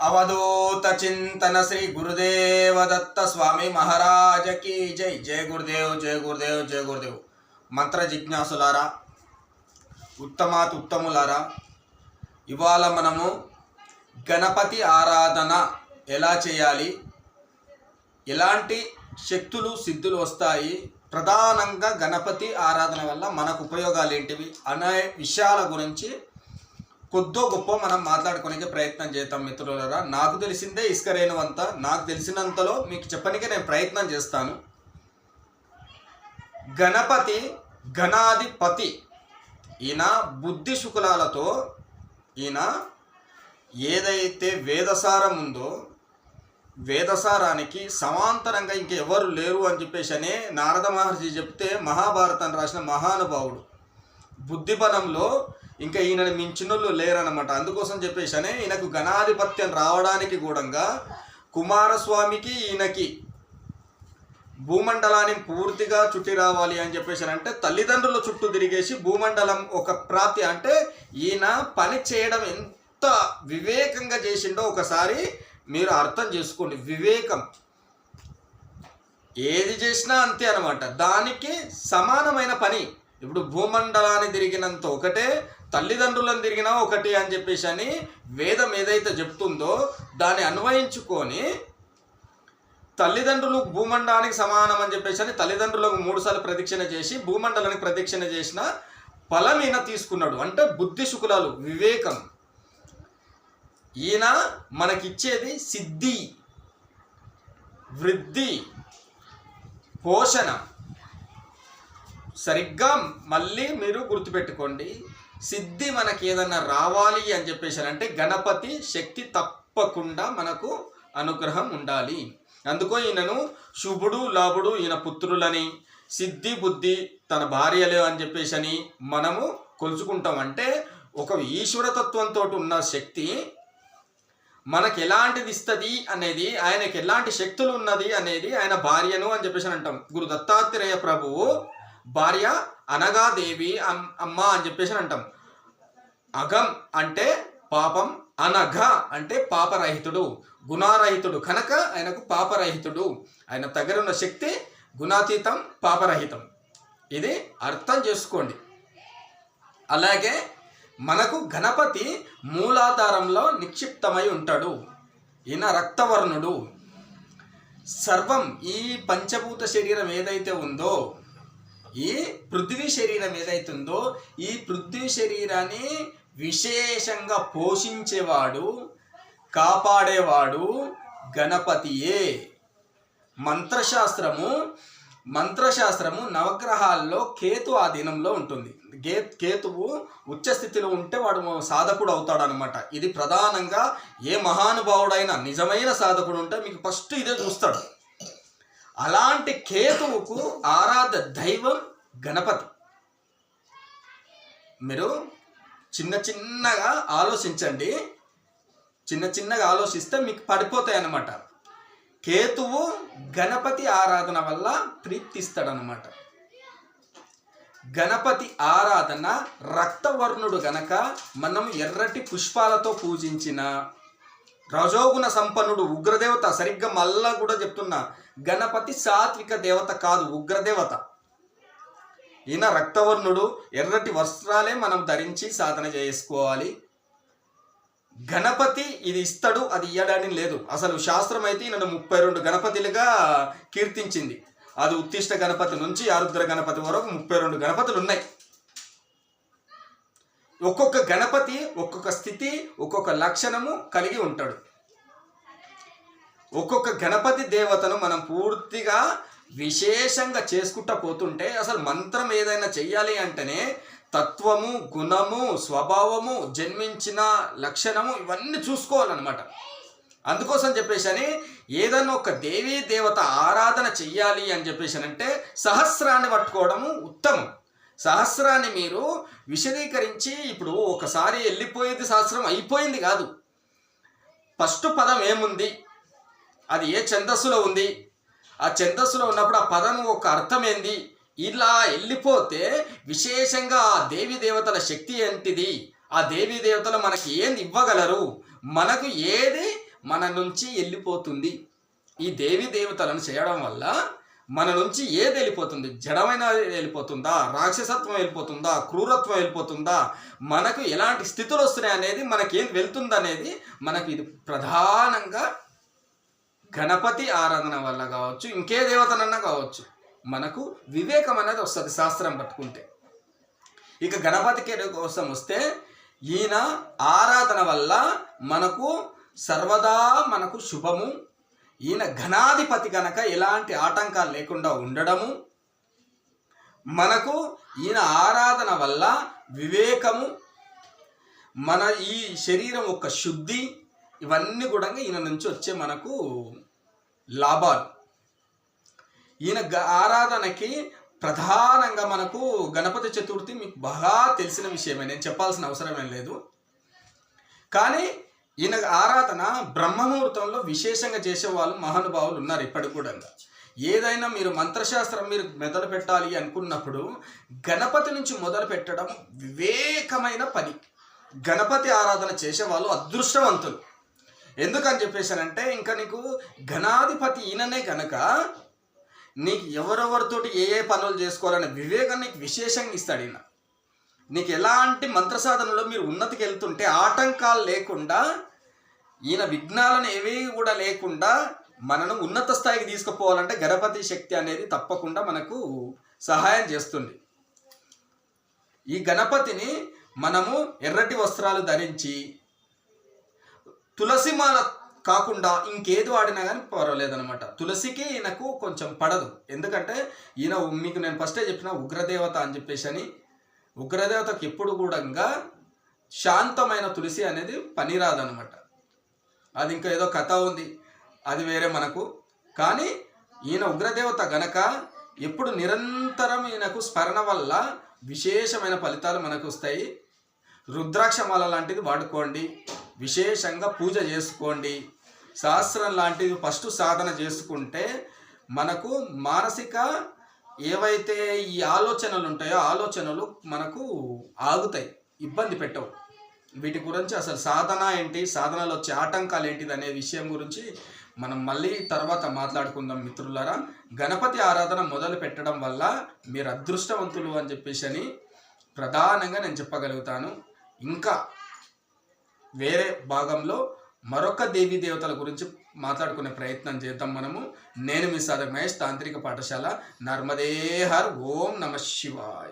అవధూత చింతన శ్రీ గురుదేవ దత్త స్వామి మహారాజ కీ జై. జయ గురుదేవ్ జయ గురుదేవ్ జయ గురుదేవ్. మంత్ర జిజ్ఞాసులారా ఉత్తమాత్ ఉత్తములారా ఇవాళ మనము గణపతి ఆరాధన ఎలా చేయాలి? ఎలాంటి శక్తులు సిద్ధులు వస్తాయి? ప్రధానంగా గణపతి ఆరాధన వల్ల మనకు ఉపయోగాలు ఏంటివి? అనే విషయాల గురించి కొద్దో గొప్ప మనం మాట్లాడుకోనికి ప్రయత్నం చేద్దాం మిత్రులరా. నాకు తెలిసిందే ఇసుకరైనవంత నాకు తెలిసినంతలో మీకు చెప్పనికే నేను ప్రయత్నం చేస్తాను. గణపతి గణాధిపతి ఈయన బుద్ధి శుకులాలతో ఈయన ఏదైతే వేదసారం ఉందో వేదసారానికి సమాంతరంగా ఇంకెవరు లేరు అని చెప్పేసి అనే నారద మహర్షి చెప్తే మహాభారతాన్ని రాసిన మహానుభావుడు. బుద్ధిబలంలో ఇంకా ఈయనని మించినోళ్ళు లేరనమాట అందుకోసం చెప్పేసి అనే ఈయనకు గణాధిపత్యం రావడానికి కూడా కుమారస్వామికి ఈయనకి భూమండలాన్ని పూర్తిగా చుట్టి రావాలి అని చెప్పేసి అంటే తల్లిదండ్రుల చుట్టూ తిరిగేసి భూమండలం ఒక ప్రాప్తి అంటే ఈయన పని చేయడం ఎంత వివేకంగా చేసిండో ఒకసారి మీరు అర్థం చేసుకోండి. వివేకం. ఏది చేసినా అంతే అనమాట దానికి సమానమైన పని. ఇప్పుడు భూమండలాన్ని తిరిగినంత ఒకటే తల్లిదండ్రులను తిరిగినా ఒకటి అని చెప్పేసి అని వేదం ఏదైతే చెప్తుందో దాన్ని అన్వయించుకొని తల్లిదండ్రులు భూమండలానికి సమానం అని చెప్పేసి అని తల్లిదండ్రులకు మూడుసార్లు ప్రదక్షిణ చేసి భూమండలానికి ప్రదక్షిణ చేసిన ఫలమీన ఈయన తీసుకున్నాడు. అంటే బుద్ధి శుకులాలు వివేకం. ఈయన మనకిచ్చేది సిద్ధి వృద్ధి పోషణ. సరిగ్గా మళ్ళీ మీరు గుర్తుపెట్టుకోండి. సిద్ధి మనకి ఏదన్నా రావాలి అని చెప్పేసి అంటే గణపతి శక్తి తప్పకుండా మనకు అనుగ్రహం ఉండాలి. అందుకో ఈయనను శుభుడు లాభుడు ఈయన పుత్రులని సిద్ధి బుద్ధి తన భార్యలు అని చెప్పేసి అని మనము కొలుచుకుంటాం. అంటే ఒక ఈశ్వరతత్వంతో ఉన్న శక్తి మనకి ఎలాంటిది ఇస్తుంది అనేది ఆయనకి ఎలాంటి శక్తులు ఉన్నది అనేది ఆయన భార్యను అని చెప్పేసి అని అంటాం. గురు దత్తాత్రేయ ప్రభువు భార్య అనగాదేవి అమ్- అమ్మ అని చెప్పేసి అని అంటాం. అగం అంటే పాపం అనఘ అంటే పాపరహితుడు గుణారహితుడు. కనుక ఆయనకు పాపరహితుడు. ఆయన దగ్గర ఉన్న శక్తి గుణాతీతం పాపరహితం. ఇది అర్థం చేసుకోండి. అలాగే మనకు గణపతి మూలాధారంలో నిక్షిప్తమై ఉంటాడు. ఈయన రక్తవర్ణుడు. సర్వం ఈ పంచభూత శరీరం ఏదైతే ఉందో ఈ పృథ్వీ శరీరం ఏదైతుందో ఉందో ఈ పృథ్వీ శరీరాన్ని విశేషంగా పోషించేవాడు కాపాడేవాడు గణపతియే. మంత్రశాస్త్రము మంత్రశాస్త్రము నవగ్రహాల్లో కేతు ఆధీనంలో ఉంటుంది. గే కేతువు ఉచ్చ స్థితిలో ఉంటే వాడు సాధకుడు అవుతాడు అనమాట ఇది ప్రధానంగా ఏ మహానుభావుడైనా నిజమైన సాధకుడు ఉంటే మీకు ఫస్ట్ ఇదే చూస్తాడు. అలాంటి కేతువుకు ఆరాధ దైవం గణపతి. మీరు చిన్న చిన్నగా ఆలోచించండి. చిన్న చిన్నగా ఆలోచిస్తే మీకు పడిపోతాయి అన్నమాట కేతువు గణపతి ఆరాధన వల్ల ప్రీతిస్తాడనమాట గణపతి ఆరాధన రక్తవర్ణుడు గనక మనం ఎర్రటి పుష్పాలతో పూజించిన రజోగుణ సంపన్నుడు ఉగ్రదేవత సరిగ్గా మళ్ళా కూడా చెప్తున్నా గణపతి సాత్విక దేవత కాదు ఉగ్రదేవత. ఈయన రక్తవర్ణుడు ఎర్రటి వస్త్రాలే మనం ధరించి సాధన చేసుకోవాలి. గణపతి ఇది ఇస్తాడు అది ఇయ్యడానికి లేదు. అసలు శాస్త్రం అయితే నన్ను ముప్పై రెండు గణపతిలుగా కీర్తించింది. అది ఉత్తిష్ట గణపతి నుంచి ఆరుద్ర గణపతి వరకు ముప్పై రెండు గణపతులు ఉన్నాయి ఒక్కొక్క గణపతి ఒక్కొక్క స్థితి ఒక్కొక్క లక్షణము కలిగి ఉంటాడు. ఒక్కొక్క గణపతి దేవతను మనం పూర్తిగా విశేషంగా చేసుకుంటా పోతుంటే అసలు మంత్రం ఏదైనా చెయ్యాలి అంటేనే తత్వము గుణము స్వభావము జన్మించిన లక్షణము ఇవన్నీ చూసుకోవాలన్నమాట. అందుకోసం చెప్పేసి అని ఏదైనా ఒక దేవీ దేవత ఆరాధన చెయ్యాలి అని చెప్పేసి అంటే సహస్రాన్ని పట్టుకోవడము ఉత్తమం. సహస్రాన్ని మీరు విశదీకరించి ఇప్పుడు ఒకసారి వెళ్ళిపోయేది సహస్రం అయిపోయింది కాదు. ఫస్ట్ పదం ఏముంది? అది ఏ ఛందస్సులో ఉంది? ఆ ఛందస్సులో ఉన్నప్పుడు ఆ పదం ఒక అర్థం ఏంది ఇలా వెళ్ళిపోతే విశేషంగా ఆ దేవి దేవతల శక్తి ఏంటిది? ఆ దేవీ దేవతలు మనకి ఏంది ఇవ్వగలరు? మనకు ఏది మన నుంచి వెళ్ళిపోతుంది? ఈ దేవి దేవతలను చేయడం వల్ల మన నుంచి ఏది వెళ్ళిపోతుంది? జడమైన వెళ్ళిపోతుందా? రాక్షసత్వం వెళ్ళిపోతుందా? క్రూరత్వం వెళ్ళిపోతుందా? మనకు ఎలాంటి స్థితులు వస్తున్నాయి అనేది మనకేం వెళ్తుంది అనేది మనకు ఇది ప్రధానంగా గణపతి ఆరాధన వల్ల కావచ్చు ఇంకే దేవతనన్నా కావచ్చు మనకు వివేకం అనేది వస్తుంది శాస్త్రం పట్టుకుంటే. ఇక గణపతికి కోసం వస్తే ఈయన ఆరాధన వల్ల మనకు సర్వదా మనకు శుభము. ఈయన ఘనాధిపతి కనుక ఎలాంటి ఆటంకాలు లేకుండా ఉండడము. మనకు ఈయన ఆరాధన వల్ల వివేకము. మన ఈ శరీరం యొక్క శుద్ధి ఇవన్నీ కూడా ఈయన నుంచి వచ్చే మనకు లాభాలు ఈయన గ- ఆరాధనకి ప్రధానంగా మనకు గణపతి చతుర్థి మీకు బాగా తెలిసిన విషయమే. నేను చెప్పాల్సిన అవసరమేం లేదు. కానీ ఈయన ఆరాధన బ్రహ్మముహూర్తంలో విశేషంగా చేసే వాళ్ళు మహానుభావులు ఉన్నారు ఇప్పటికి కూడా. ఏదైనా మీరు మంత్రశాస్త్రం మీరు మొదలు పెట్టాలి అనుకున్నప్పుడు గణపతి నుంచి మొదలు పెట్టడం వివేకమైన పని. గణపతి ఆరాధన చేసే వాళ్ళు అదృష్టవంతులు. ఎందుకని చెప్పేసానంటే ఇంకా నీకు ఘనాధిపతి ఈయననే కనుక నీకు ఎవరెవరితోటి ఏ ఏ పనులు చేసుకోవాలనే వివేకం నీకు విశేషంగా ఇస్తాడు ఈయన. నీకు ఎలాంటి మంత్ర సాధనలో మీరు ఉన్నతికి వెళ్తుంటే ఆటంకాలు లేకుండా ఈయన విఘ్నాలను ఏవి కూడా లేకుండా మనను ఉన్నత స్థాయికి తీసుకుపోవాలంటే గణపతి శక్తి అనేది తప్పకుండా మనకు సహాయం చేస్తుంది. ఈ గణపతిని మనము ఎర్రటి వస్త్రాలు ధరించి తులసి మాల కాకుండా ఇంకేది వాడినా కానీ పర్వాలేదనమాట తులసికి ఈయనకు కొంచెం పడదు. ఎందుకంటే ఈయన మీకు నేను ఫస్టే చెప్పిన ఉగ్రదేవత అని చెప్పేసి అని ఉగ్రదేవతకి ఎప్పుడు కూడా శాంతమైన తులసి అనేది పనిరాదనమాట అది ఇంకా ఏదో కథ ఉంది. అది వేరే మనకు. కానీ ఈయన ఉగ్రదేవత గనక ఎప్పుడు నిరంతరం ఈయనకు స్మరణ వల్ల విశేషమైన ఫలితాలు మనకు వస్తాయి. రుద్రాక్ష మాల లాంటిది వాడుకోండి. విశేషంగా పూజ చేసుకోండి. శాస్త్రం లాంటిది ఫస్ట్ సాధన చేసుకుంటే మనకు మానసిక ఏవైతే ఈ ఆలోచనలు ఉంటాయో ఆలోచనలు మనకు ఆగుతాయి. ఇబ్బంది పెట్టవు. వీటి గురించి అసలు సాధన ఏంటి? సాధనలో వచ్చే ఆటంకాలు ఏంటిది అనే విషయం గురించి మనం మళ్ళీ తర్వాత మాట్లాడుకుందాం మిత్రులారా. గణపతి ఆరాధన మొదలు పెట్టడం వల్ల మీరు అదృష్టవంతులు అని చెప్పేసి అని ప్రధానంగా నేను చెప్పగలుగుతాను. ఇంకా వేరే భాగంలో మరొక దేవీ దేవతల గురించి మాట్లాడుకునే ప్రయత్నం చేద్దాం మనము. నేను మీ సాధక మహేష్ తాంత్రిక పాఠశాల నర్మదేహర్. ఓం నమ శివాయ.